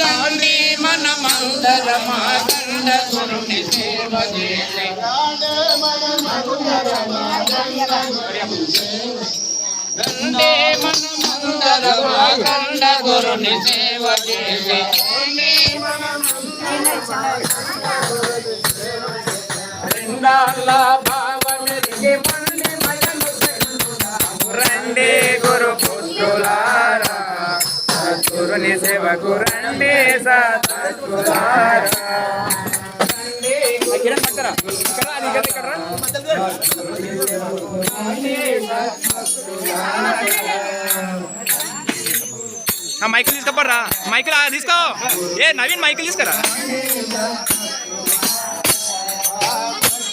రాండి మనమందరమా గండ గురుని సేవ చేసి. రండే మనమందరమా గండ గురుని రెండాళ్ళ భావమెరిగి మళ్ళీ మయను చెందుదాము. రండి గురు పుత్రులారా సద్గురుని సేవకు రండి సద్గులారా మైకిల్ తీసుకోపర్రా. మైకిల్ తీసుకో. ఏ నవీన్ మైకిల్ తీసుకురా.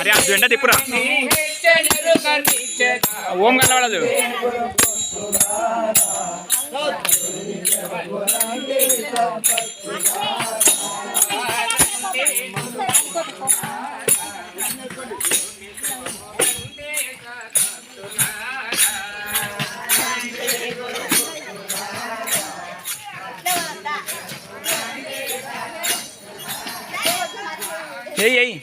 అరే ఆ జెండా తిప్పురా. ఓం కనబడదు. E aí?